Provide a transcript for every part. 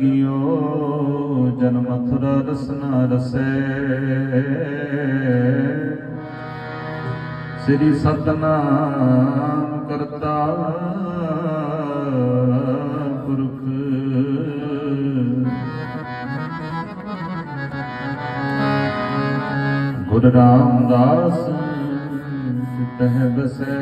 ਗਿਓ ਜਨ ਮਥੁਰਾ ਰਸਨਾ ਰਸੈ। ਸ੍ਰੀ ਸਤਨਾਮ ਕਰਤਾ ਪੁਰਖ। ਗੁਰ ਰਾਮਦਾਸ ਤਹ ਬਸੈ।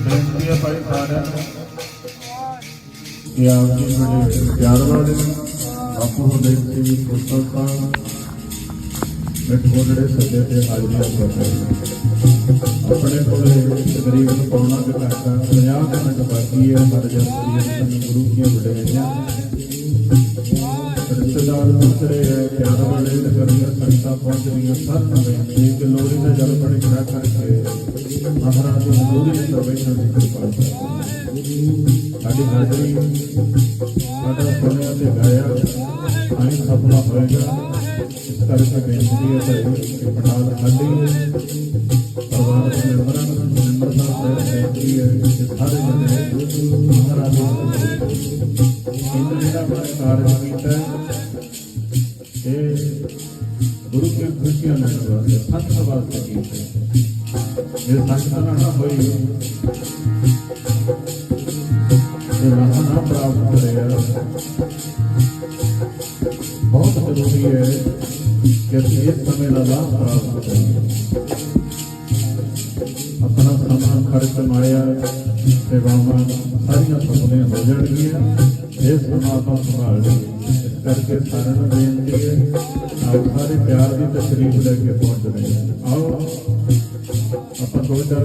ਬੇਨਤੀ ਹੈ ਭਾਈ ਸਾਰਿਆਂ ਨੂੰ ਕਿ ਆਪ ਜੀ ਬੜੇ ਪਿਆਰ ਵਾਲੇ ਬਾਪੂ ਹਰਦੇਵ ਸਿੰਘ ਪੁੱਤਰ ਸਾਹਿਬ ਮਿੱਠ ਬੋਲੜੇ ਸੱਜੇ ਤੇ ਹਾਜ਼ਰੀਆਂ ਕਰਦੇ ਆਪਣੇ ਕੋਲੇ ਤਕਰੀਬਨ ਪੌਣਾ ਘੰਟਾ 50 ਮਿੰਟ ਬਾਕੀ ਹੈ ਹਰ ਜਨਤਰੀ ਸਾਨੂੰ ਗੁਰੂ ਦੀਆਂ ਵਡਿਆਈਆਂ ਰਿਸ਼ਤੇਦਾਰ ਮਿੱਤਰੇ ਹੈ, ਪਿਆਰ ਵਾਲੇ ਤੇ ਕਰੀਆਂ ਸੰਗਤਾਂ ਪਹੁੰਚ ਰਹੀਆਂ ਸਭ ਨੂੰ ਬੇਨਤੀ ਕਿ ਲੋੜੀ ਦਾ ਜਲ ਪਾਣੀ ਖੜਾ ਕਰਕੇ ਮਹਾਰਾਜ ਦੀ ਹਜ਼ੂਰੀ ਵਿੱਚ ਬੈਠਣ ਦੀ ਕਿਰਪਾ ਕਰੋ ਸਾਡੀ ਹਾਜ਼ਰੀ ਸਾਡਾ ਸੁਣਿਆ ਤੇ ਗਾਇਆ। ਆਈ ਸਫਲਾ ਹੋਏਗਾ। ਇਸ ਕਰਕੇ ਬੇਨਤੀ ਹੈ ਭਾਈ ਕਿ ਪਟਾਲ ਖਾਲੀ ਪਰਿਵਾਰ ਦੇ ਮੈਂਬਰਾਂ ਨੂੰ ਮੈਂਬਰ ਸਾਹਿਬ ਦੇ ਬੇਨਤੀ ਹੈ ਕਿ ਸਾਰੇ ਜਣੇ ਮਹਾਰਾਜ ਦੀ ਇੰਦਰ ਜਿਹੜਾ ਮੈਂ ਕਾਰਜ ਕੀਤਾ ਹੈ, ਇਹ ਗੁਰੂ ਕੀ ਖੁਸ਼ੀਆਂ ਨਾਲ ਵਾਸਤੇ ਸੰਤ ਵਾਸਤੇ ਕੀਤਾ ਹੈ। ਜੇ ਸੰਤ ਨਾਲ ਨਾ ਹੋਈ ਇਹ ਰਾਹ ਨਾ ਪ੍ਰਾਪਤ ਕਰਿਆ ਬਹੁਤ ਜ਼ਰੂਰੀ ਹੈ ਕਿ ਅਸੀਂ ਇਸ ਸਮੇਂ ਦਾ ਲਾਭ ਪ੍ਰਾਪਤ ਕਰੀਏ ਆਪਣਾ ਸਮਾਂ ਖਰਚ ਮਾਇਆ ਸੇਵਾਵਾਂ ਸਾਰੀਆਂ ਸਫਲੀਆਂ ਹੋ ਜਾਣਗੀਆਂ ਇਹ ਸਮਾਂ ਸੰਭਾਲ ਕਰਕੇ ਸਾਰਿਆਂ ਨੂੰ ਬੇਨਤੀ ਹੈ ਆਪ ਸਾਰੇ ਪਿਆਰ ਦੀ ਤਸ਼ਰੀਫ ਲੈ ਕੇ ਪਹੁੰਚ ਰਹੇ ਆਓ, ਆਪਾਂ ਦੋ ਚਾਰ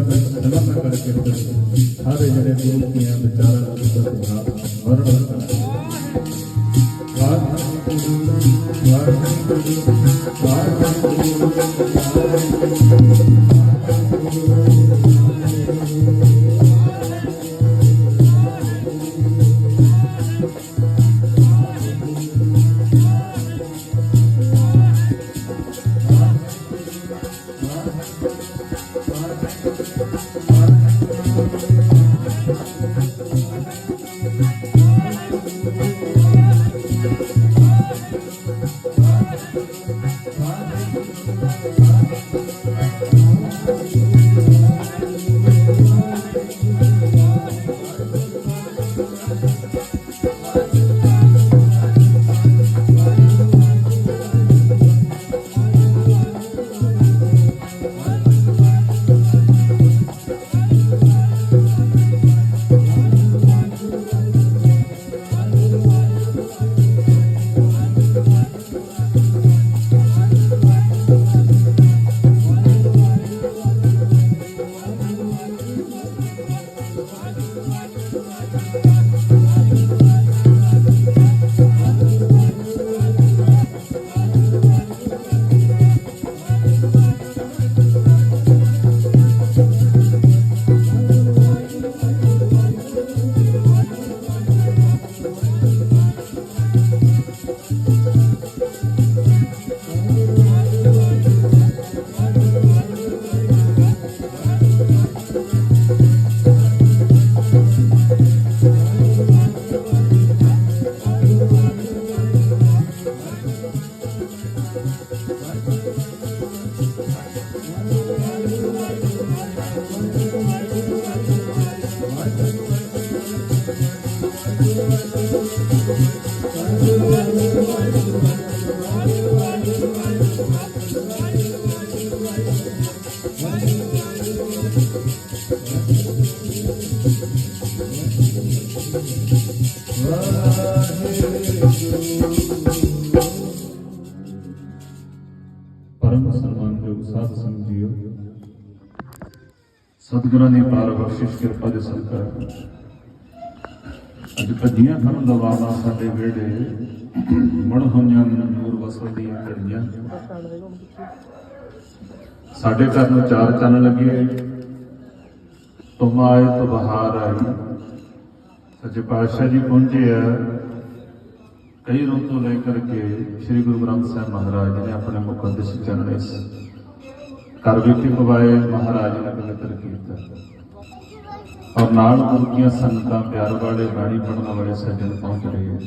ਸਤਿਗੁਰਾਂ ਦੀ ਪਾਰ ਬਖਸ਼ਿਸ਼, ਕਿਰਪਾ ਦੇ ਸਦਕਾ ਅੱਜ ਭੱਜੀਆਂ ਕਰਨ ਦਾ ਵਾਦਾ ਸਾਡੇ ਵਿਹੜੇ ਮੜ ਹੋਈਆਂ ਨੂਰ ਵਸਦੀਆਂ ਘੜੀਆਂ। ਸਾਡੇ ਘਰ ਨੂੰ ਚਾਰ ਚੰਨ ਲੱਗੇ, ਤੁਮ ਆਏ ਤਾਂ ਬਹਾਰ ਆਈ। ਸੱਚੇ ਪਾਤਸ਼ਾਹ ਜੀ ਪਹੁੰਚੇ ਆ। ਕਈ ਰੋਜ਼ ਤੋਂ ਲੈ ਕਰਕੇ ਸ੍ਰੀ ਗੁਰੂ ਗ੍ਰੰਥ ਸਾਹਿਬ ਮਹਾਰਾਜ ਜੀ ਨੇ ਆਪਣੇ ਮੁਕੱਦਸ ਚਰਨ ਇਸ ਘਰ ਵਿਖੇ ਪਵਾਏ ਮਹਾਰਾਜ ਨੇ ਪਵਿੱਤਰ ਕੀਤਾ ਔਰ ਨਾਲ ਗੁਰੂ ਸੰਗਤਾਂ ਪਿਆਰ ਵਾਲੇ ਬਾਣੀ ਪੜਨ ਵਾਲੇ ਸੱਜਣ ਪਹੁੰਚ ਰਹੇ ਹਨ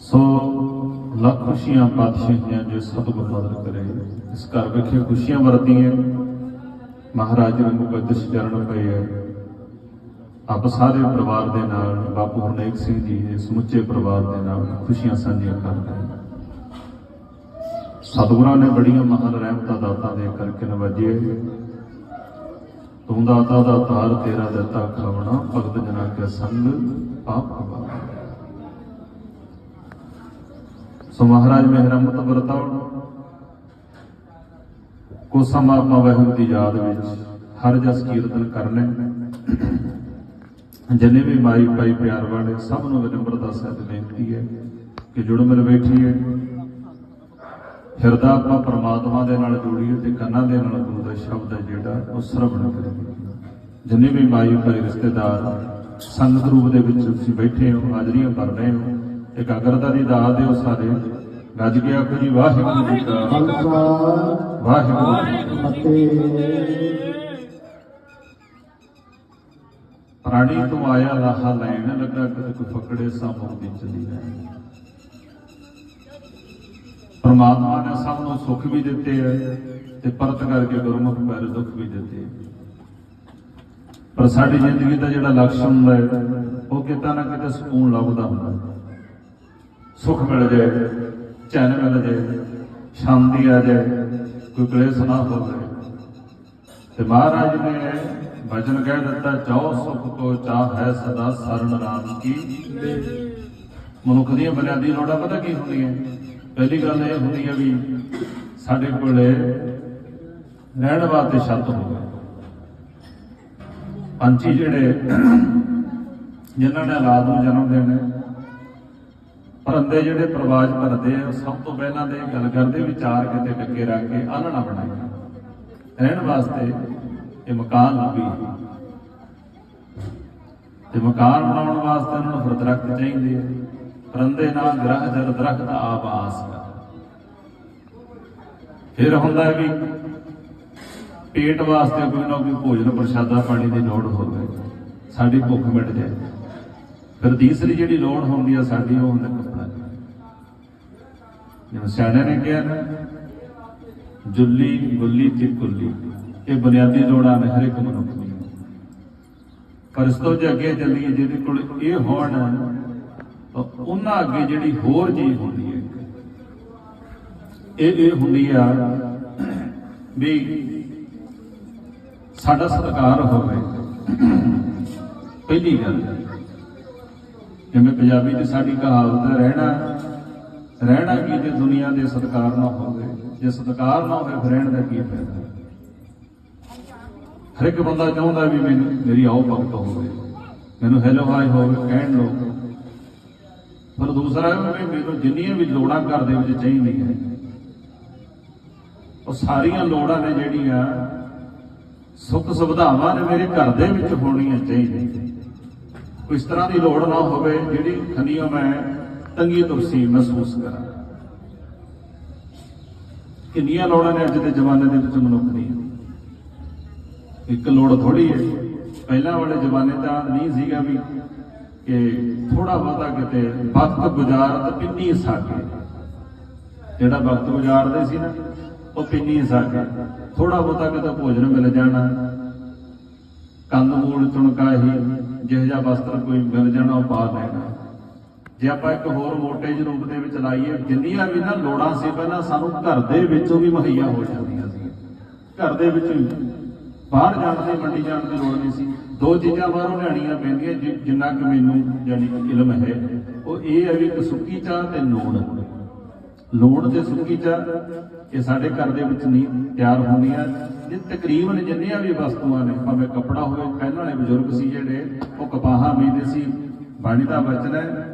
ਸੋ ਲੱਖ ਖੁਸ਼ੀਆਂ ਪਾਤਸ਼ਾਹੀਆਂ ਜੋ ਸਤਿਗੁਰ ਮਦਦ ਕਰੇ। ਇਸ ਘਰ ਵਿਖੇ ਖੁਸ਼ੀਆਂ ਵਰਦੀਆਂ ਮਹਾਰਾਜ ਦੇ ਮੁਕੱਦਸ ਚਰਨ ਪਏ। ਹੈ ਆਪ ਸਾਰੇ ਪਰਿਵਾਰ ਦੇ ਨਾਲ, ਬਾਪੂ ਹਰਨੇਕ ਸਿੰਘ ਜੀ ਦੇ ਸਮੁੱਚੇ ਪਰਿਵਾਰ ਦੇ ਨਾਲ ਖੁਸ਼ੀਆਂ ਸਾਂਝੀਆਂ ਕਰਦੇ ਹਾਂ ਸਤਿਗੁਰਾਂ ਨੇ ਬੜੀਆਂ ਮਹਾਨ ਰਹਿਮਤਾਂ ਦਾਤਾ ਦੇ ਕਰਕੇ ਨਵਾਜੇ। ਤੂੰ ਦਾਤਾ ਦਾ ਤਾਰ ਤੇਰਾ ਦਿੱਤਾ ਖਾਵਣਾ ਭਗਤ ਜਨਾ ਕੇ ਸੰਗ ਪਾਪ ਖਵਾਵਣਾ ਸੋ ਮਹਾਰਾਜ ਮਿਹਰਮਤ ਵਰਤਾਉਣ। ਕੋ ਸਮਾਂ ਆਪਾਂ ਵਾਹਿਗੁਰੂ ਦੀ ਯਾਦ ਵਿੱਚ, ਹਰ ਜਸ ਕੀਰਤਨ ਕਰ ਲੈ ਜਿੰਨੇ ਵੀ ਮਾਈ ਭਾਈ ਪਿਆਰ ਵਾਲੇ, ਸਭ ਨੂੰ ਵਿਨમ્રਤਾ ਸਹਿਤ ਬੇਨਤੀ ਹੈ ਕਿ ਜੁੜ ਮਿਲ ਬੈਠੀਏ। ਹਿਰਦਾ ਆਪਾਂ ਪ੍ਰਮਾਤਮਾ ਦੇ ਨਾਲ ਜੋੜੀਏ ਤੇ ਕੰਨਾਂ ਦੇ ਨਾਲ ਗੁਰੂ ਦਾ ਸ਼ਬਦ ਹੈ ਜਿਹੜਾ ਉਹ ਸਰਵਣ ਕਰੀਏ ਜਿੰਨੇ ਵੀ ਮਾਈ ਭਾਈ ਰਿਸ਼ਤੇਦਾਰ, ਸੰਗਤ ਰੂਪ ਦੇ ਵਿੱਚ ਤੁਸੀਂ ਬੈਠੇ ਹੋ, ਹਾਜ਼ਰੀਆਂ ਭਰ ਰਹੇ ਹੋ, ਇਕਾਗਰਤਾ ਦੀ ਦਾਤ ਦਿਓ ਸਾਰੇ। ਗੱਜ ਕੇ ਆਖੋ ਜੀ, ਵਾਹਿਗੁਰੂ ਜੀ ਕਾ ਖਾਲਸਾ। ਵਾਹਿਗੁਰੂ ਜੀ ਕੀ ਫਤਿਹ। ਪ੍ਰਾਣੀ ਤੋਂ ਆਇਆ ਲਾਹਾ ਲੈਣ, ਲੱਗਾ ਕਿ ਕੋਈ ਫਕੜੇ ਸਾਮੋ ਚਲੀ ਜਾਏ। ਪਰਮਾਤਮਾ ਨੇ ਸਭ ਨੂੰ ਸੁੱਖ ਵੀ ਦਿੱਤੇ ਹੈ ਤੇ ਪਰਤ ਕਰਕੇ ਗੁਰਮੁਖ ਪੈਰ ਦੁੱਖ ਵੀ ਦਿੱਤੇ ਪਰ ਸਾਡੀ ਜ਼ਿੰਦਗੀ ਦਾ ਜਿਹੜਾ ਲਕਸ਼ ਹੁੰਦਾ ਹੈ, ਉਹ ਕਿਤੇ ਨਾ ਕਿਤੇ ਸਕੂਨ ਲੱਭਦਾ ਹੁੰਦਾ ਸੁੱਖ ਮਿਲ ਜਾਏ, ਚੈਨ ਮਿਲ ਜਾਏ, ਸ਼ਾਂਤੀ ਆ ਜਾਏ, ਕੋਈ ਕਲੇਸ਼ ਨਾ ਹੋਵੇ ਤੇ ਮਹਾਰਾਜ ਨੇ ਵਚਨ ਕਹਿ ਦਿੱਤਾ ਚਾਹੋ ਸੁਖ ਕੋ ਚਾਹ ਹੈ ਸਦਾ ਸਰਨ ਰਾਮ ਕੀ ਮਨੁੱਖ ਦੀਆਂ ਬੁਨਿਆਦੀ ਲੋੜਾਂ ਪਤਾ ਕੀ ਹੁੰਦੀਆਂ? ਪਹਿਲੀ ਗੱਲ ਇਹ ਹੁੰਦੀ ਹੈ ਵੀ ਸਾਡੇ ਕੋਲੇ ਰਹਿਣ ਵਾਸਤੇ ਛੱਤ ਹੋਵੇ ਪੰਛੀ ਜਿਹੜੇ ਜਿਨ੍ਹਾਂ ਨੇ ਰਾਤ ਨੂੰ ਜਨਮ ਦੇਣਾ ਪਰੰਦੇ ਜਿਹੜੇ ਪ੍ਰਵਾਜ ਕਰਦੇ ਆ ਉਹ ਸਭ ਤੋਂ ਪਹਿਲਾਂ ਤੇ ਇਹ ਗੱਲ ਕਰਦੇ ਵਿਚਾਰ ਕਿਤੇ ਟੱਕੇ ਰੱਖ ਕੇ ਆਲਣਾ ਬਣਾਇਆ ਰਹਿਣ ਵਾਸਤੇ ਇਹ ਮਕਾਨ ਲੱਭੀ। ਤੇ ਮਕਾਨ ਬਣਾਉਣ ਵਾਸਤੇ ਉਹਨਾਂ ਨੂੰ ਫਿਰ ਦਰਖਤ ਚਾਹੀਦੇ ਆ। ਪਰੰਦੇ ਨਾਲ ਗ੍ਰਹ ਜਰ ਦਰਖਤ ਆਪ ਆਸ ਫਿਰ ਹੁੰਦਾ ਵੀ ਪੇਟ ਵਾਸਤੇ ਕੋਈ ਨਾ ਕੋਈ ਭੋਜਨ ਪ੍ਰਸ਼ਾਦਾ ਪਾਣੀ ਦੀ ਲੋੜ ਹੋਵੇ, ਸਾਡੀ ਭੁੱਖ ਮਿਟ ਜਾਏ। ਫਿਰ ਤੀਸਰੀ ਜਿਹੜੀ ਲੋੜ ਹੁੰਦੀ ਆ ਸਾਡੀ ਉਹ ਹੁੰਦਾ ਕੱਪੜਾ। ਜਿਵੇਂ ਸਿਆਣਿਆਂ ਨੇ ਕਿਹਾ ਨਾ, ਜੁੱਲੀ, ਗੁੱਲੀ ਤੇ ਕੁੱਲੀ, ਇਹ ਬੁਨਿਆਦੀ ਲੋੜਾਂ ਨੇ ਹਰ ਇੱਕ ਮਨੁੱਖ ਦੀ। ਪਰ ਇਸ ਤੋਂ ਜੇ ਅੱਗੇ ਚੱਲੀਏ, ਜਿਹਦੇ ਕੋਲ ਇਹ ਹੋਣ ਉਹਨਾਂ ਅੱਗੇ ਜਿਹੜੀ ਹੋਰ ਚੀਜ਼ ਹੁੰਦੀ ਹੈ। ਇਹ ਇਹ ਹੁੰਦੀ ਆ ਵੀ ਸਾਡਾ ਸਤਿਕਾਰ ਹੋਵੇ। ਪਹਿਲੀ ਗੱਲ, ਜਿਵੇਂ ਪੰਜਾਬੀ 'ਚ ਸਾਡੀ ਕਹਾਵਤ ਹੈ, ਰਹਿਣਾ ਰਹਿਣਾ ਕੀ ਜੇ ਦੁਨੀਆ ਦੇ ਸਤਿਕਾਰ ਨਾ ਹੋਵੇ। ਜੇ ਸਤਿਕਾਰ ਨਾ ਹੋਵੇ, ਫਿਰ ਰਹਿਣ ਦਾ ਕੀ ਫਾਇਦਾ? ਹਰ ਇੱਕ ਬੰਦਾ ਚਾਹੁੰਦਾ ਵੀ ਮੈਨੂੰ ਮੇਰੀ ਆਓ ਭਗਤ ਹੋਵੇ। ਮੈਨੂੰ ਹੈਲੋ ਹਾਈ ਹੋਵੇ, ਕਹਿਣ ਲੋਕ। ਪਰ ਦੂਸਰਾ ਇਹ ਵੀ ਮੈਨੂੰ ਜਿੰਨੀਆਂ ਵੀ ਲੋੜਾਂ ਘਰ ਦੇ ਵਿੱਚ ਚਾਹੀਦੀਆਂ, ਉਹ ਸਾਰੀਆਂ ਲੋੜਾਂ ਨੇ ਜਿਹੜੀਆਂ ਸੁੱਖ ਸੁਵਿਧਾਵਾਂ ਨੇ ਮੇਰੇ ਘਰ ਦੇ ਵਿੱਚ ਹੋਣੀਆਂ ਚਾਹੀਦੀਆਂ। ਕੋਈ ਇਸ ਤਰ੍ਹਾਂ ਦੀ ਲੋੜ ਨਾ ਹੋਵੇ ਜਿਹੜੀ ਖਨੀਓ ਮੈਂ ਤੰਗੀ ਤੁਰਸੀ ਮਹਿਸੂਸ ਕਰਾਂ। ਕਿੰਨੀਆਂ ਲੋੜਾਂ ਨੇ ਅੱਜ ਦੇ ਜ਼ਮਾਨੇ ਦੇ ਵਿੱਚ ਮਨੁੱਖ ਦੀਆਂ? ਇੱਕ ਲੋੜ ਥੋੜੀ ਹੈ। ਪਹਿਲਾਂ ਵਾਲੇ ਜ਼ਮਾਨੇ ਤਾਂ ਨਹੀਂ ਸੀਗਾ ਵੀ ਕਿ ਥੋੜਾ ਬਹੁਤਾ ਕਿਤੇ ਵਕਤ ਗੁਜ਼ਾਰਤ ਪਿੰਨੀ ਸਾਕੇ ਜਿਹੜਾ ਵਕਤ ਗੁਜ਼ਾਰਦੇ ਸੀ ਨਾ, ਉਹ ਪਿੰਨੀ ਸਾਕੇ ਥੋੜਾ ਬਹੁਤਾ ਕਿਤੇ ਭੋਜਨ ਮਿਲ ਜਾਣਾ ਕੰਦ ਮੂਲ ਚੁਣਕਾਹੀ, ਜਿਹੋ ਜਿਹਾ ਵਸਤਰ ਕੋਈ ਮਿਲ ਜਾਣਾ, ਉਹ ਪਾ ਲੈਣਾ ਜੇ ਆਪਾਂ ਇੱਕ ਹੋਰ ਮੋਟੇ ਜਿਹੇ ਰੂਪ ਦੇ ਵਿੱਚ ਲਾਈਏ, ਜਿੰਨੀਆਂ ਵੀ ਨਾ ਲੋੜਾਂ ਸੀ ਪਹਿਲਾਂ ਸਾਨੂੰ ਘਰ ਦੇ ਵਿੱਚੋਂ ਵੀ ਮੁਹੱਈਆ ਹੋ ਜਾਂਦੀਆਂ ਸੀ। ਘਰ ਦੇ ਵਿੱਚੋਂ ਬਾਹਰ ਜਾਣ ਦੀ, ਮੰਡੀ ਜਾਣ ਦੀ ਲੋੜ ਨਹੀਂ ਸੀ। ਦੋ ਚੀਜ਼ਾਂ ਬਾਹਰੋਂ ਲਿਆਣੀਆਂ ਪੈਂਦੀਆਂ ਜਿ- ਜਿੰਨਾ ਕਿ ਮੈਨੂੰ ਜਾਨੀ ਇਲਮ ਹੈ, ਉਹ ਇਹ ਹੈ ਵੀ ਇੱਕ ਸੁੱਕੀ ਚਾਹ ਤੇ ਲੂਣ। ਲੂਣ ਤੇ ਸੁੱਕੀ ਚਾਹ, ਇਹ ਸਾਡੇ ਘਰ ਦੇ ਵਿੱਚ ਨਹੀਂ ਤਿਆਰ ਹੁੰਦੀਆਂ। ਜੇ ਤਕਰੀਬਨ ਜਿੰਨੀਆਂ ਵੀ ਵਸਤੂਆਂ ਨੇ, ਭਾਵੇਂ ਕੱਪੜਾ ਹੋਵੇ, ਪਹਿਲਾਂ ਵਾਲੇ ਬਜ਼ੁਰਗ ਸੀ ਜਿਹੜੇ, ਉਹ ਕਪਾਹਾਂ ਬੀਜਦੇ ਸੀ, ਬਾਣੀ ਦਾ ਵਚਨ ਹੈ,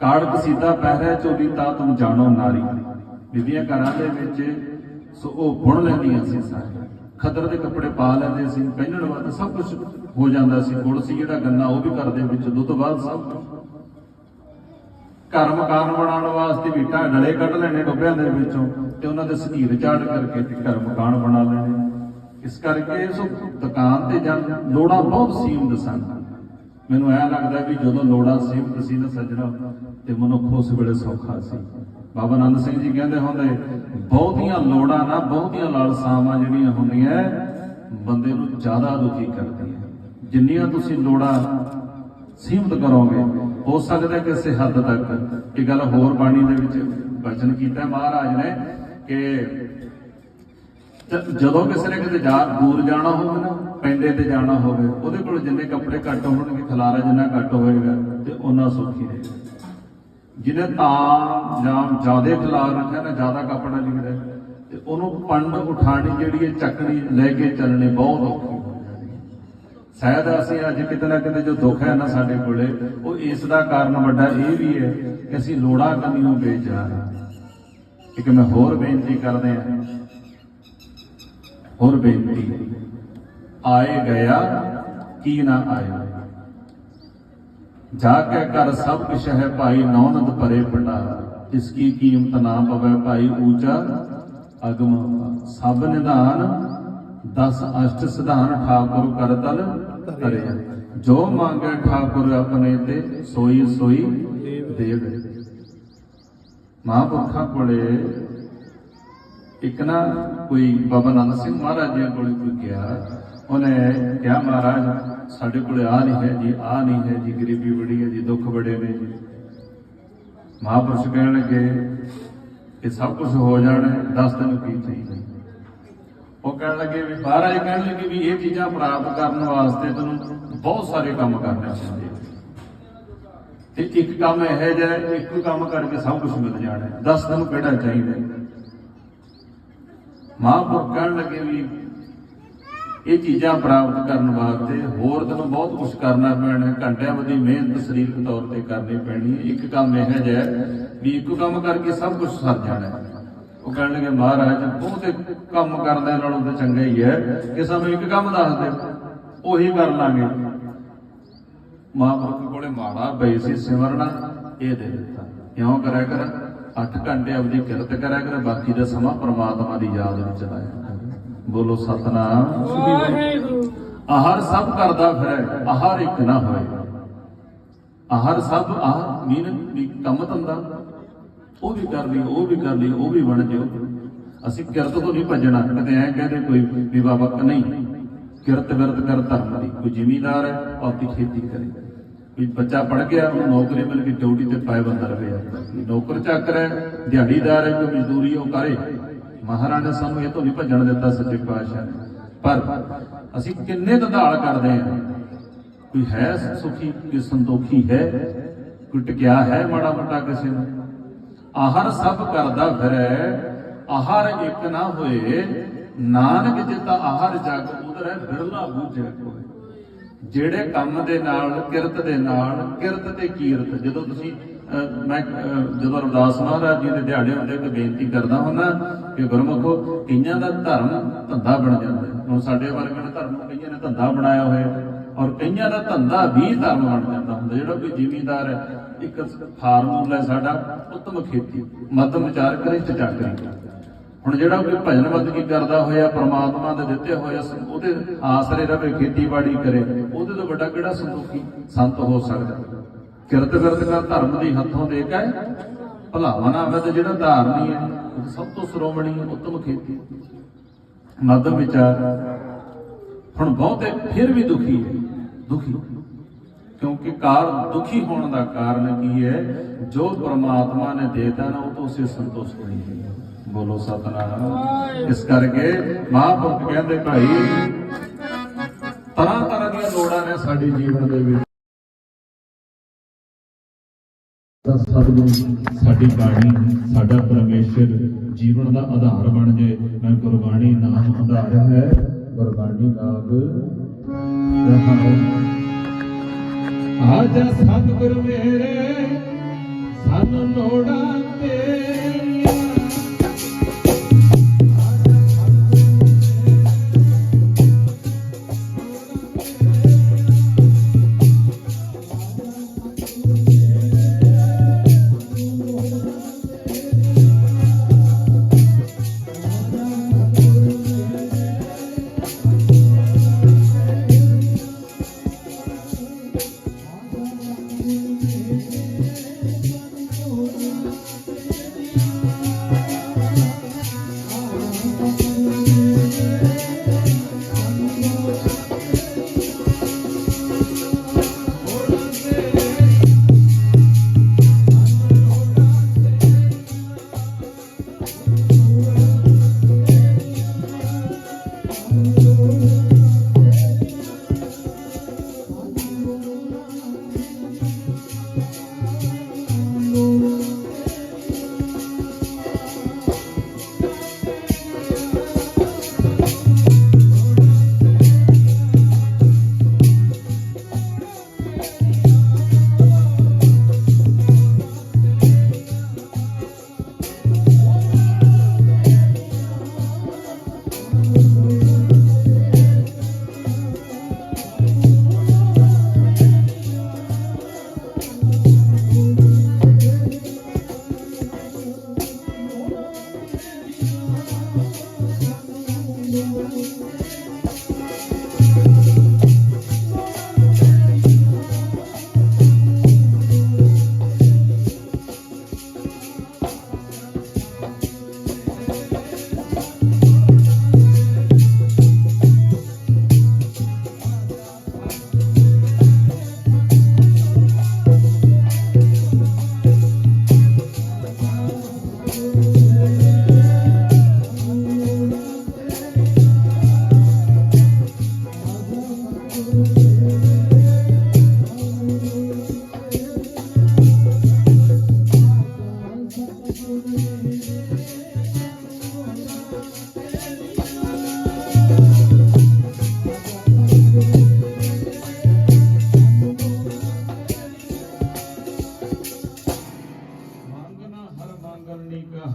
ਕਾੜਕ ਸੀਤਾ ਪਹਿਰੇ ਚੋਲੀ, ਤਾਂ ਤੁਮ ਜਾਣੋ ਨਾਰੀ। ਬੀਬੀਆਂ ਘਰਾਂ ਦੇ ਵਿੱਚ ਸੋ ਉਹ ਬੁਣ ਲੈਂਦੀਆਂ ਸੀ ਸਾਰੇ। ਖੱਦਰ ਦੇ ਕੱਪੜੇ ਪਾ ਲੈਂਦੇ ਸੀ, ਪਹਿਨਣ ਵਾਸਤੇ ਸਭ ਕੁਝ ਹੋ ਜਾਂਦਾ ਸੀ, ਗੁੜ ਸੀ ਜਿਹੜਾ ਗੰਨਾ, ਉਹ ਵੀ ਘਰ ਦੇ ਵਿੱਚ ਦੁੱਧ ਬਾਅਦ ਸਭ। ਘਰ ਮਕਾਨ ਬਣਾਉਣ ਵਾਸਤੇ ਵੀ ਢਾ ਕੱਢ ਲੈਣੇ ਡੁੱਬਿਆਂ ਦੇ ਵਿੱਚੋਂ ਤੇ ਉਹਨਾਂ ਦੇ ਸਧੀਰ ਝਾੜ ਕਰਕੇ ਤੇ ਘਰ ਮਕਾਨ ਬਣਾ ਲੈਣੇ। ਇਸ ਕਰਕੇ ਸੋ ਦੁਕਾਨ ਤੇ ਜਾਂ ਲੋੜਾਂ ਬਹੁਤ ਸੀਮਤ ਸਨ ਮੈਨੂੰ ਐ ਲੱਗਦਾ ਵੀ ਜਦੋਂ ਲੋੜਾ ਸੀਮਤ ਸੀ ਨਾ ਸੱਜਣਾ ਤੇ ਮਨੁੱਖ ਉਸ ਵੇਲੇ ਸੌਖਾ ਸੀ। ਬਾਬਾ ਆਨੰਦ ਸਿੰਘ ਜੀ ਕਹਿੰਦੇ ਹੁੰਦੇ, ਬਹੁਤੀਆਂ ਲੋੜਾਂ ਨਾ, ਬਹੁਤੀਆਂ ਲਾਲਸਾਵਾਂ ਜਿਹੜੀਆਂ ਹੁੰਦੀਆਂ ਬੰਦੇ ਨੂੰ ਜ਼ਿਆਦਾ ਦੁਖੀ ਕਰਦੀਆਂ ਜਿੰਨੀਆਂ ਤੁਸੀਂ ਲੋੜਾਂ ਸੀਮਤ ਕਰੋਗੇ, ਹੋ ਸਕਦਾ ਕਿਸੇ ਹੱਦ ਤੱਕ ਇਹ ਗੱਲ ਹੋਰ ਬਾਣੀ ਦੇ ਵਿੱਚ ਬਚਨ ਕੀਤਾ ਮਹਾਰਾਜ ਨੇ ਕਿ ਜਦੋਂ ਕਿਸੇ ਨੇ ਕਿਤੇ ਜਾ, ਦੂਰ ਜਾਣਾ ਹੋਵੇ ਨਾ ਪੈਂਦੇ ਤੇ ਜਾਣਾ ਹੋਵੇ, ਉਹਦੇ ਕੋਲ ਜਿੰਨੇ ਕੱਪੜੇ ਘੱਟ ਹੋਣਗੇ, ਖਲਾਰਾ ਜਿੰਨਾ ਘੱਟ ਹੋਏਗਾ, ਤੇ ਉਹਨਾਂ ਸੁਖੀ ਰਹੇਗਾ। ਜਿਹਨੇ ਤਾਂ ਜਾਂ ਜ਼ਿਆਦਾ ਖਲਾਰ ਰੱਖਿਆ ਨਾ ਜ਼ਿਆਦਾ ਕੱਪੜਾ ਲਿਖਦਾ। ਤੇ ਉਹਨੂੰ ਪੰਡ ਉਠਾਣੀ ਜਿਹੜੀ ਹੈ ਚੱਕਣੀ ਲੈ ਕੇ ਚੱਲਣੀ ਬਹੁਤ ਔਖੀ ਸ਼ਾਇਦ ਅਸੀਂ ਅੱਜ ਕਿਤੇ ਨਾ ਕਿਤੇ ਜੋ ਦੁੱਖ ਹੈ ਨਾ ਸਾਡੇ ਕੋਲੇ, ਉਹ ਇਸ ਦਾ ਕਾਰਨ ਵੱਡਾ ਇਹ ਵੀ ਹੈ ਕਿ ਅਸੀਂ ਲੋੜਾਂ ਕੰਨੀਓ ਵੇਚ ਜਾ ਰਹੇ ਇੱਕ ਮੈਂ ਹੋਰ ਬੇਨਤੀ ਕਰਦੇ ਹਾਂ। ਹੋਰ ਬੇਨਤੀ, ਆਏ ਗਿਆ ਕੀ ਨਾ ਆਇਆ ਜਾ ਕੇ ਕਰ ਸਭ ਕੁਛ ਹੈ ਭਾਈ, ਨੌਨਦ ਪਰੇ ਪਟਾ ਇਸ ਕੀ ਕੀਮਤ ਨਾ ਪਵੇ ਭਾਈ ਊਚਾ ਅਗਮ ਸਭ ਨਿਧਾਨ, ਦਸ ਅਸ਼ਟ ਸਿਧਾਨ ਠਾਕੁਰ ਕਰਤਲ ਕਰਿਆ ਜੋ ਮੰਗੇ ਠਾਕੁਰ ਆਪਣੇ ਤੇ, ਸੋਈ ਸੋਈ ਦੇਵੇ ਮਹਾਂਪੁਰਖਾਂ ਕੋਲੇ ਇੱਕ ਨਾ ਕੋਈ ਬਾਬਾ ਨੰਦ ਸਿੰਘ ਮਹਾਰਾਜ ਜੀ ਕੋਲ ਕੋਈ ਗਿਆ। ਉਹਨੇ ਕਿਹਾ ਮਹਾਰਾਜ ਸਾਡੇ ਕੋਲ ਆ ਨਹੀਂ ਹੈ ਜੀ ਆ ਨਹੀਂ ਹੈ ਜੀ ਗਰੀਬੀ ਬੜੀ ਹੈ ਜੀ ਦੁੱਖ ਬੜੇ ਨੇ ਜੀ ਮਹਾਂਪੁਰਸ਼ ਕਹਿਣ ਲੱਗੇ ਇਹ ਸਭ ਕੁਝ ਹੋ ਜਾਣਾ ਹੈ, ਦੱਸ ਤੈਨੂੰ ਕੀ ਚਾਹੀਦਾ ਉਹ ਕਹਿਣ ਲੱਗੇ ਵੀ ਮਹਾਰਾਜ ਕਹਿਣ ਲੱਗੇ ਵੀ ਇਹ ਚੀਜ਼ਾਂ ਪ੍ਰਾਪਤ ਕਰਨ ਵਾਸਤੇ ਤੈਨੂੰ ਬਹੁਤ ਸਾਰੇ ਕੰਮ ਕਰਨੇ ਚਾਹੀਦੇ ਤੇ ਇੱਕ ਕੰਮ ਇਹ ਜਿਹਾ ਇੱਕ ਕੰਮ ਕਰਕੇ ਸਭ ਕੁਝ ਮਿਲ ਜਾਣਾ ਹੈ। ਦੱਸ ਤੈਨੂੰ ਕਿਹੜਾ ਚਾਹੀਦਾ ਹੈ? ਮਹਾਂਪੁਰਖ ਕਹਿਣ ਲੱਗੇ ਵੀ ਇਹ ਚੀਜ਼ਾਂ ਪ੍ਰਾਪਤ ਕਰਨ ਵਾਸਤੇ ਹੋਰ ਤੈਨੂੰ ਬਹੁਤ ਕੁਝ ਕਰਨਾ ਪੈਣਾ, ਘੰਟਿਆਂ ਵਧੀ ਮਿਹਨਤ ਸਰੀਰਕ ਤੌਰ ਤੇ ਕਰਨੀ ਪੈਣੀ ਹੈ। ਇੱਕ ਕੰਮ ਇਹ ਜਿਹਾ ਹੈ ਵੀ ਇੱਕ ਕੰਮ ਕਰਕੇ ਸਭ ਕੁਝ ਸਰ ਜਾਣਾ ਉਹ ਕਹਿਣ ਲੱਗੇ, ਮਹਾਰਾਜ ਬਹੁਤੇ ਕੰਮ ਕਰਨ ਦੇ ਨਾਲੋਂ ਤਾਂ ਚੰਗਾ ਹੀ ਹੈ ਕਿ ਸਾਨੂੰ ਇੱਕ ਕੰਮ ਦੱਸ ਦੇ, ਉਹੀ ਕਰ ਲਾਂਗੇ। ਮਹਾਂਪੁਰਖ ਕੋਲੇ ਮਾੜਾ ਬਈ ਸੀ, ਸਿਮਰਨਾ ਇਹ ਦੇ ਦਿੱਤਾ। ਕਿਉਂ ਕਰਿਆ ਕਰ 8 ਘੰਟੇ ਆਪਦੀ ਕਿਰਤ ਕਰਿਆ ਕਰ, ਬਾਕੀ ਦਾ ਸਮਾਂ ਪ੍ਰਮਾਤਮਾ ਦੀ ਯਾਦ ਵਿੱਚ ਲਾਇਆ। ਬੋਲੋ ਸਤਨਾਮ। ਵਾਹਿਗੁਰੂ। ਆਹਰ ਸਭ ਕਰਦਾ ਫਿਰੇ ਆਹਰ ਇੱਕ ਨਾ ਹੋਏ। ਆਹਰ ਸਭ ਆਹ ਮੀਨ ਵੀ ਕੰਮ ਧੰਦਾ। ਉਹ ਵੀ ਕਰ ਲਈ ਉਹ ਵੀ ਕਰ ਲਈ ਉਹ ਵੀ ਬਣ ਜਿਓ। ਅਸੀਂ ਕਿਰਤ ਤੋਂ ਨਹੀਂ ਭੱਜਣਾ ਕਦੇ ਐ ਕਹਦੇ ਕੋਈ ਵੀ ਬਾਬਾ ਕ- ਨਹੀਂ। ਕਿਰਤ ਵਿਰਤ ਕਰ ਧਰਮ ਦੀ ਕੋਈ ਜ਼ਿਮੀਦਾਰ ਹੈ ਆਪਦੀ ਖੇਤੀ ਕਰੇ। ਕੋਈ ਬੱਚਾ ਪੜ ਗਿਆ ਉਹਨੂੰ ਨੌਕਰੀ ਮਿਲ ਗਈ ਡਿਊਟੀ ਤੇ ਪਾਏ ਬੰਦਾ ਰਵੇ ਨੌਕਰ ਚਾਕਰ ਹੈ ਦਿਹਾੜੀਦਾਰ ਹੈ ਕੋਈ ਮਜ਼ਦੂਰੀ ਉਹ ਕਰੇ। ਮਹਾਰਾਜ ਸਾਨੂੰ ਇਹ ਤੋਂ ਨਹੀਂ ਭੱਜਣ ਦਿੱਤਾ ਸੱਚੇ ਪਾਤਸ਼ਾਹ ਨੇ। ਪਰ ਅਸੀਂ ਕਿੰਨੇ ਧੰਦਾਲ ਕਰਦੇ ਹਾਂ। ਕੋਈ ਹੈ ਸੁਖੀ ਕਿ ਸੰਤੋਖੀ ਹੈ, ਕੋਈ ਟਕਿਆ ਹੈ ਮਾੜਾ ਮੋਟਾ ਕਿਸੇ ਨੂੰ। ਆਹਰ ਸਭ ਕਰਦਾ ਫਿਰੈ, ਆਹਰ ਇੱਕ ਨਾ ਹੋਏ। ਨਾਨਕ ਜਿਤਾ ਆਹਰ ਜਗ, ਉਧਰੈ ਬਿਰਲਾ ਬੂਝੈ ਕੋਏ। ਜਿਹੜੇ ਕੰਮ ਦੇ ਨਾਲ, ਕਿਰਤ ਦੇ ਨਾਲ, ਕਿਰਤ ਤੇ ਕੀਰਤ, ਜਦੋਂ ਤੁਸੀਂ ਮੈਂ ਜਦੋਂ ਰਵਿਦਾਸ ਮਹਾਰਾਜ ਜੀ ਦੇ ਦਿਹਾੜੇ ਹੁੰਦੇ ਕੋਈ ਬੇਨਤੀ ਕਰਦਾ ਹੁੰਦਾ ਕਿ ਗੁਰਮੁਖੋ, ਕਈਆਂ ਦਾ ਧਰਮ ਧੰਦਾ ਬਣ ਜਾਂਦਾ ਹੁਣ ਸਾਡੇ ਵਰਗੇ ਨੇ ਧਰਮ ਨੂੰ ਕਈਆਂ ਨੇ ਧੰਦਾ ਬਣਾਇਆ ਹੋਇਆ ਔਰ ਕਈਆਂ ਦਾ ਧੰਦਾ ਵੀ ਧਰਮ ਬਣ ਜਾਂਦਾ ਹੁੰਦਾ। ਜਿਹੜਾ ਕੋਈ ਜ਼ਿਮੀਂਦਾਰ ਹੈ, ਇੱਕ ਫਾਰਮੂਲਾ ਸਾਡਾ, ਉੱਤਮ ਖੇਤੀ ਮੱਧਮ ਵਿਚਾਰ ਕਰੇ ਚਟਾਕਰੀ ਹੁਣ ਜਿਹੜਾ ਕੋਈ ਭਜਨ ਬੰਦਗੀ ਕਰਦਾ ਹੋਇਆ, ਪ੍ਰਮਾਤਮਾ ਦੇ ਦਿੱਤੇ ਹੋਇਆ ਉਹਦੇ ਆਸਰੇ ਰਵੇ, ਖੇਤੀਬਾੜੀ ਕਰੇ, ਉਹਦੇ ਤੋਂ ਵੱਡਾ ਕਿਹੜਾ ਸੰਤੋਖੀ? ਸੰਤ ਹੋ ਸਕਦਾ। ਕਿਰਤ ਵਿਰਤ ਦਾ ਧਰਮ ਦੀ ਹੱਥੋਂ ਦੇ ਕੇ ਭਲਾਵਾ ਨਾ ਹੋਵੇ ਤੇ ਜਿਹੜਾ ਧਾਰਨੀ ਹੈ ਉਹ ਸਭ ਤੋਂ ਸ਼੍ਰੋਮਣੀ ਉੱਤਮ ਖੇਤੀ ਮੱਧਮ ਵਿਚਾਰ ਹੁਣ ਬਹੁਤੇ ਫਿਰ ਵੀ ਦੁਖੀ ਹੈ। ਦੁਖੀ ਕਿਉਂਕਿ ਕਾਰ ਦੁਖੀ ਹੋਣ ਦਾ ਕਾਰਨ ਕੀ ਹੈ? ਜੋ ਪ੍ਰਮਾਤਮਾ ਨੇ ਦੇਤਾ ਨਾ ਉਹ ਤੋਂ ਉਸੇ ਸੰਤੁਸ਼ਟ ਨਹੀਂ ਹੈ ਬੋਲੋ ਸਤਨਾਮ। ਇਸ ਕਰਕੇ ਮਹਾਂਪੁਰਖ ਕਹਿੰਦੇ ਭਾਈ ਤਰ੍ਹਾਂ ਤਰ੍ਹਾਂ ਦੀਆਂ ਲੋੜਾਂ ਨੇ ਸਾਡੇ ਜੀਵਨ ਦੇ ਵਿੱਚ। ਤਾਂ ਸਤਿਗੁਰੂ ਸਾਡੀ ਬਾਣੀ, ਸਾਡਾ ਪਰਮੇਸ਼ਰ ਜੀਵਨ ਦਾ ਆਧਾਰ ਬਣ ਜਾਏ। ਮੈਂ ਗੁਰਬਾਣੀ ਨਾਮ ਆਧਾਰ ਹੈ। ਗੁਰਬਾਣੀ ਨਾਮ ਰਹਾਉ। ਆਜਾ ਸਤਿਗੁਰ ਮੇਰੇ, ਸਾਨੂੰ ਲੋੜਾਂ ਤੇਰੀਆਂ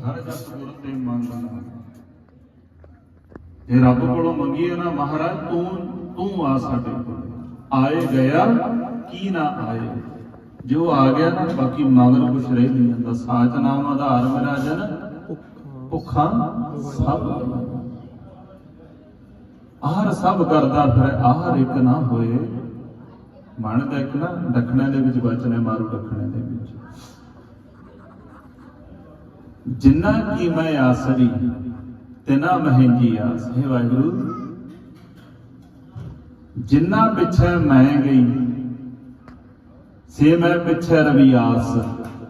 ਹਰ ਜਸ ਤੇ ਮੰਗਣਾ ਜੇ ਰੱਬ ਕੋਲੋਂ ਮੰਗੀਏ ਨਾ ਮਹਾਰਾਜ, ਤੂੰ ਤੂੰ ਆ ਸਾਡੇ ਆਏ ਗਿਆ, ਕੀ ਨਾ ਆਏ। ਜੋ ਆ ਗਿਆ ਨਾ ਬਾਕੀ ਮਗਰ ਕੁਛ ਰਹਿ ਨਹੀਂ ਜਾਂਦਾ। ਸਾਚ ਨਾਮ ਆਧਾਰ ਮੇਰਾ ਜਨ, ਭੁੱਖਾ ਸਭ ਆਹਰ ਸਭ ਕਰਦਾ ਫਿਰ, ਆਹਰ ਇੱਕ ਨਾ ਹੋਏ। ਮਨ ਦਾ ਇੱਕ ਨਾ ਦੱਖਣੇ ਦੇ ਵਿੱਚ, ਬਚਨੇ ਮਾਰੂ ਦੱਖਣੇ ਦੇ ਵਿੱਚ। ਜਿੰਨਾ ਕੀ ਮੈਂ ਆਸਰੀ ਤਿਨਾ ਮਹਿੰਗੀ ਆਸ। ਹੈ ਵਾਹਿਗੁਰੂ, ਜਿੰਨਾ ਪਿੱਛੇ ਮੈਂ ਗਈ, ਸੇ ਮੈਂ ਪਿੱਛੇ ਰਵੀ ਆਸ।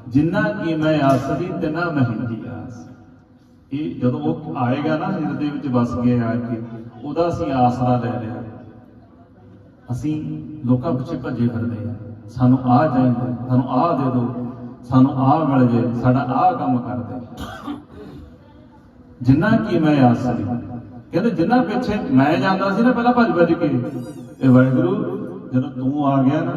ਜਿੰਨਾ ਕੀ ਮੈਂ ਆਸਰੀ ਤਿਨਾ ਮਹਿੰਗੀ ਆਸ। ਇਹ ਜਦੋਂ ਉਹ ਆਏਗਾ ਨਾ, ਹਿਰਦੇ ਵਿੱਚ ਵਸ ਗਿਆ ਆ ਕੇ, ਉਹਦਾ ਅਸੀਂ ਆਸਰਾ ਲੈ ਲਿਆ। ਅਸੀਂ ਲੋਕਾਂ ਪਿੱਛੇ ਭੱਜੇ ਫਿਰਦੇ ਆ ਸਾਨੂੰ ਆਹ ਚਾਹੀਦਾ, ਸਾਨੂੰ ਆਹ ਦੇ ਦਿਓ, ਸਾਨੂੰ ਆਹ ਮਿਲ ਜੇ ਸਾਡਾ ਆਹ ਕੰਮ ਕਰਦੇ ਜਿੰਨਾ ਕੀ ਮੈਂ ਆਸਰੀ ਕਹਿੰਦੇ ਜਿੰਨਾ ਪਿੱਛੇ ਮੈਂ ਜਾਂਦਾ ਸੀ ਨਾ ਪਹਿਲਾਂ ਭੱਜ ਭੱਜ ਕੇ। ਇਹ ਵਾਹਿਗੁਰੂ ਜਦੋਂ ਤੂੰ ਆ ਗਿਆ ਨਾ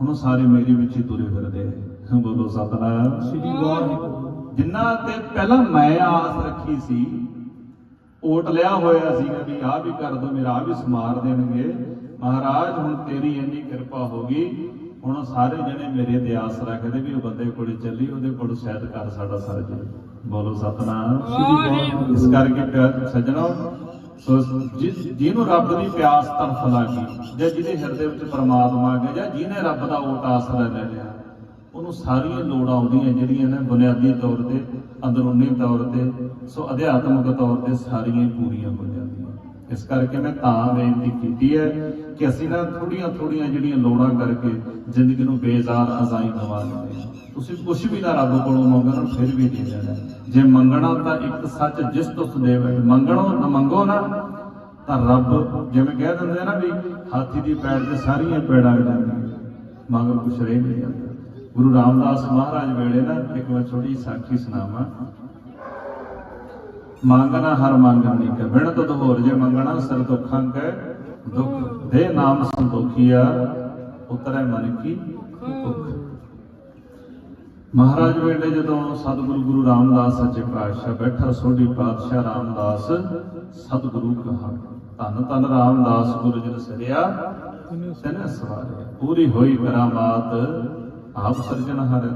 ਹੁਣ ਸਾਰੇ ਮੇਰੇ ਵਿੱਚ ਹੀ ਤੁਰੇ ਫਿਰਦੇ ਆ। ਬੋਲੋ ਸਤਨਾਮ। ਸ੍ਰੀ ਵਾਹਿਗੁਰੂ। ਜਿੰਨਾ ਤੇ ਪਹਿਲਾਂ ਮੈਂ ਆਸ ਰੱਖੀ ਸੀ ਓਟ ਲਿਆ ਹੋਇਆ ਸੀਗਾ ਵੀ ਆਹ ਵੀ ਕਰ ਦੋ ਮੇਰਾ ਆਹ ਵੀ ਸਮਾਰ ਦੇਣਗੇ। ਮਹਾਰਾਜ ਹੁਣ ਤੇਰੀ ਇੰਨੀ ਕਿਰਪਾ ਹੋ ਗਈ ਹੁਣ ਸਾਰੇ ਜਣੇ ਮੇਰੇ ਤੇ ਆਸ ਰੱਖਦੇ ਵੀ ਉਹ ਬੰਦੇ ਕੋਲੇ ਚੱਲੀ ਉਹਦੇ ਕੋਲ ਸ਼ਾਇਦ ਕਰ ਸਾਡਾ ਸਰ ਜੇ ਬੋਲੋ ਸਤਨਾਮ। ਵਾਹਿਗੁਰੂ। ਇਸ ਕਰਕੇ ਪਿਆਰ ਸੱਜਣੋ ਸੋ ਜਿਸ ਜਿਹਨੂੰ ਰੱਬ ਦੀ ਪਿਆਸ ਤਰਫ ਲੱਗੀ ਜਾਂ ਜਿਹਦੇ ਹਿਰਦੇ ਵਿੱਚ ਪ੍ਰਮਾਤਮਾ ਆ ਗਿਆ ਜਾਂ ਜਿਹਨੇ ਰੱਬ ਦਾ ਓਟ ਆਸਰਾ ਲੈ ਲਿਆ ਉਹਨੂੰ ਸਾਰੀਆਂ ਲੋੜਾਂ ਆਉਂਦੀਆਂ ਜਿਹੜੀਆਂ ਨੇ ਬੁਨਿਆਦੀ ਤੌਰ ਤੇ ਅੰਦਰੂਨੀ ਤੌਰ ਤੇ ਸੋ ਅਧਿਆਤਮਿਕ ਤੌਰ ਤੇ ਸਾਰੀਆਂ ਪੂਰੀਆਂ ਹੋ ਜਾਂਦੀਆਂ। ਇਸ ਕਰਕੇ ਮੈਂ ਤਾਂ ਬੇਨਤੀ ਕੀਤੀ ਹੈ ਕਿ ਅਸੀਂ ਨਾ ਥੋੜੀਆਂ ਥੋੜੀਆਂ ਜਿਹੜੀਆਂ ਲੋੜਾਂ ਕਰਕੇ ਜ਼ਿੰਦਗੀ ਨੂੰ ਬੇਜ਼ਾਰ ਅਜ਼ਾਈ ਨਵਾ ਲੈਂਦੇ ਤੁਸੀਂ ਕੁਝ ਵੀ ਨਾ ਰੱਬ ਕੋਲੋਂ ਮੰਗੋ ਫਿਰ ਵੀ ਦੇ ਦੇਣਾ ਜੇ ਮੰਗਣਾ ਤਾਂ ਇੱਕ ਸੱਚ ਜਿਸ ਤੁਸ ਦੇਵੇ ਮੰਗਣੋ ਨਾ ਮੰਗੋ ਨਾ, ਤਾਂ ਰੱਬ ਜਿਵੇਂ ਕਹਿ ਦਿੰਦੇ ਆ ਨਾ ਵੀ ਹਾਥੀ ਦੀ ਪੈੜ ਤੇ ਸਾਰੀਆਂ ਪੈੜਾਂ ਆ ਜਾਂਦੀਆਂ। ਮਗਰ ਕੁਛ ਰਹਿ ਨਹੀਂ ਜਾਂਦਾ। ਗੁਰੂ ਰਾਮਦਾਸ ਮਹਾਰਾਜ ਵੇਲੇ ਨਾ ਇੱਕ ਮੈਂ ਛੋਟੀ ਜਿਹੀ ਸਾਖੀ ਸੁਣਾਵਾਂ। ਮੰਗਣਾ ਹਰ ਮੰਗਣ ਨਹੀਂ ਕੈ ਬਿਨ ਤੁਧ ਹੋਰ ਜੇ ਮੰਗਣਾ ਸਰ ਦੁੱਖਾਂ ਕੈ, ਦੁੱਖ ਦੇ ਨਾਮ ਸੰਤੋਖੀਆ, ਉਤਰੈ ਮਨ ਕੀ ਭੁੱਖ। ਮਹਾਰਾਜ ਵੇਲੇ ਜਦੋਂ ਸਤਿਗੁਰੂ ਗੁਰੂ ਰਾਮਦਾਸ ਸੱਚੇ ਪਾਤਸ਼ਾਹ ਬੈਠਾ, ਸੋਢੀ ਪਾਤਸ਼ਾਹ ਰਾਮਦਾਸ ਸਤਿਗੁਰੂ ਕਹਾ, ਧੰਨ ਧੰਨ ਰਾਮਦਾਸ ਗੁਰੂ ਜੀ ਸਰਿਆ, ਤਨ ਸਵਾਰਿਆ ਪੂਰੀ ਹੋਈ ਕਰਾਮਾਤ ਆਪ ਸਰਜਨ ਹਰਿ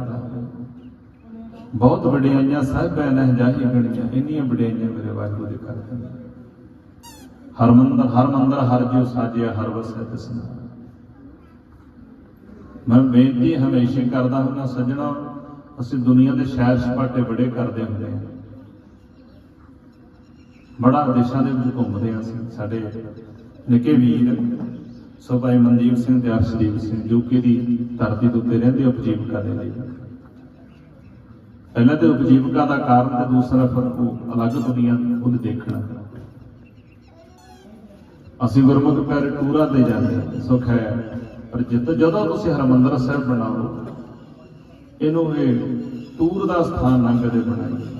ਬਹੁਤ ਵਡਿਆਈਆਂ ਸਾਹਿਬਾਂ ਨੇ ਗਣੀਆਂ ਇੰਨੀਆਂ ਵਡਿਆਈਆਂ ਮੇਰੇ ਵਾਹਿਗੁਰੂ ਦੇ ਕਰ ਹਰ ਮੰਦਰ ਹਰ ਮੰਦਰ, ਹਰ ਜਿਉ ਸਾਜਿਆ, ਹਰ ਵਸੈ ਤਿਸਨਾ। ਮੈਂ ਬੇਨਤੀ ਹਮੇਸ਼ਾ ਕਰਦਾ ਹੁੰਦਾ, ਸੱਜਣਾ, ਅਸੀਂ ਦੁਨੀਆ ਦੇ ਸ਼ਹਿਰ ਸਪਾਟੇ ਬੜੇ ਕਰਦੇ ਹੁੰਦੇ ਹਾਂ। ਬੜਾ ਦੇਸ਼ਾਂ ਦੇ ਵਿੱਚ ਘੁੰਮਦੇ ਹਾਂ ਅਸੀਂ, ਸਾਡੇ ਨਿੱਕੇ ਵੀਰ ਸੋ ਭਾਈ ਮਨਦੀਪ ਸਿੰਘ ਤੇ ਅਰਸ਼ਦੀਪ ਸਿੰਘ ਯੂਕੇ ਦੀ ਧਰਤੀ ਦੇ ਉੱਤੇ ਰਹਿੰਦੇ ਉਪਜੀਵਕਾ ਦੇ ਲਈ। ਪਹਿਲਾਂ ਤੇ ਉਪਜੀਵਕਾ ਦਾ ਕਾਰਨ ਤੇ ਦੂਸਰਾ ਫਿਰ ਉਹ ਅਲੱਗ ਦੁਨੀਆ ਉਹਨੂੰ ਦੇਖਣਾ। ਅਸੀਂ ਗੁਰਮੁਖ ਪਿਆਰੇ ਟੂਰਾਂ ਤੇ ਜਾਂਦੇ ਸੁਖ ਹੈ। ਪਰ ਜਿੱਤ ਜਦੋਂ ਤੁਸੀਂ ਹਰਮੰਦਰ ਸਾਹਿਬ ਬਣਾਓ, ਇਹਨੂੰ ਇਹ ਟੂਰ ਦਾ ਸਥਾਨ ਨਾ ਕਦੇ ਬਣਾਈਏ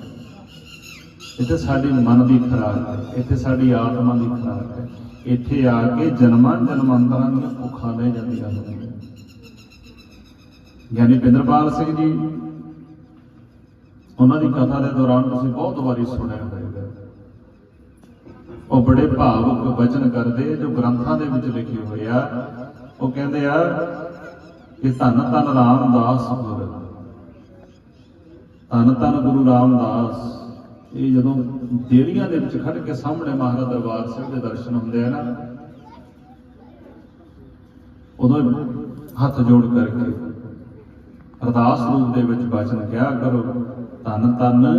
ਇੱਥੇ ਸਾਡੀ ਮਨ ਦੀ ਖੁਰਾਕ ਹੈ, ਇੱਥੇ ਸਾਡੀ ਆਤਮਾ ਦੀ ਖੁਰਾਕ ਹੈ। ਇੱਥੇ ਆ ਕੇ ਜਨਮਾਂ ਜਨਮਾਂਤਰਾਂ ਦੀਆਂ ਭੁੱਖਾਂ ਲੈ ਜਾਂਦੀਆਂ ਹਨ ਗਿਆਨੀ ਪਿੰਦਰਪਾਲ ਸਿੰਘ ਜੀ ਉਹਨਾਂ ਦੀ ਕਥਾ ਦੇ ਦੌਰਾਨ ਤੁਸੀਂ ਬਹੁਤ ਵਾਰੀ ਸੁਣਿਆ ਹੋਵੇਗਾ। ਉਹ ਬੜੇ ਭਾਵੁਕ ਵਚਨ ਕਰਦੇ ਜੋ ਗ੍ਰੰਥਾਂ ਦੇ ਵਿੱਚ ਲਿਖੇ ਹੋਏ ਆ। ਉਹ ਕਹਿੰਦੇ ਆ ਕਿ ਧੰਨ ਧੰਨ ਰਾਮਦਾਸ ਗੁਰ। ਧੰਨ ਧੰਨ ਗੁਰੂ ਰਾਮਦਾਸ। ਇਹ ਜਦੋਂ ਦੇੜੀਆਂ ਦੇ ਵਿੱਚ ਖੜ ਕੇ ਸਾਹਮਣੇ ਮਹਾਰਾਜ ਦਰਬਾਰ ਸਾਹਿਬ ਦੇ ਦਰਸ਼ਨ ਹੁੰਦੇ ਆ ਨਾ, ਉਦੋਂ ਹੱਥ ਜੋੜ ਕਰਕੇ ਅਰਦਾਸ ਰੂਪ ਦੇ ਵਿੱਚ ਬਚਨ ਕਿਹਾ ਕਰੋ। ਧੰਨ ਧੰਨ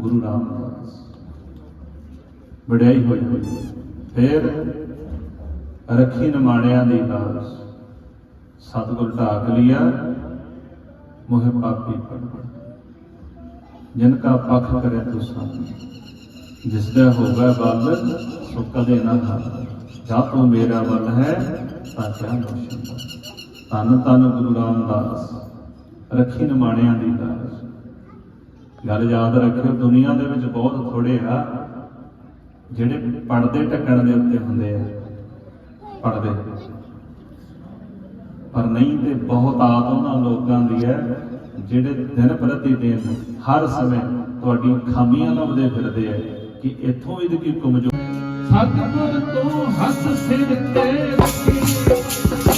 ਗੁਰੂ ਰਾਮਦਾਸ। ਵਡਿਆਈ ਹੋਈ ਹੋਈ। ਫਿਰ ਰੱਖੀ ਨਮਾਣਿਆਂ ਦੀ ਦਾਸ। ਸਤਿਗੁਰ ਢਾਕ ਲਿਆ, ਮੋਹਿ ਪਾਪੀ ਪੜ ਜਿਨ ਕਾ ਪਖ ਕਰੇ ਤੁਸਾਂ ਜਿਸ ਦਾ ਹੋਗਾ ਬਲ, ਸੋ ਕਦੇ ਨਾ ਹਾਰ। ਜਾ ਤੂੰ ਮੇਰਾ ਬਲ ਹੈ, ਤਾਂ ਕਿਆ ਮੁਸ਼ਕਿਲ ਤਨ ਤਨ ਗੁਰੂ ਰਾਮਦਾਸ। ਰੱਖੀ ਨਮਾਣਿਆਂ ਦੀ ਦਾਸ। ਗੱਲ ਯਾਦ ਰੱਖਿਓ, ਦੁਨੀਆ ਦੇ ਵਿੱਚ ਬਹੁਤ ਥੋੜੇ ਆ ਜਿਹੜੇ ਪੜਦੇ ਢੱਕਣ ਦੇ ਉੱਤੇ ਹੁੰਦੇ ਆ ਪੜਦੇ ਪਰ ਨਹੀਂ ਤੇ ਬਹੁਤ ਆਤ ਉਹਨਾਂ ਲੋਕਾਂ ਦੀ ਹੈ ਜਿਹੜੇ ਦਿਨ ਪ੍ਰਤੀ ਦਿਨ ਹਰ ਸਮੇਂ ਤੁਹਾਡੀ ਖਾਮੀਆਂ ਲੱਭਦੇ ਫਿਰਦੇ ਆ ਕਿ ਇੱਥੋਂ ਵੀ ਦੀ ਕਮਜ਼ੋਰ ਸਤਿਗੁਰ ਤੋਂ ਹੱਥ ਸਿਰ ਤੇ ਰੱਖੀ।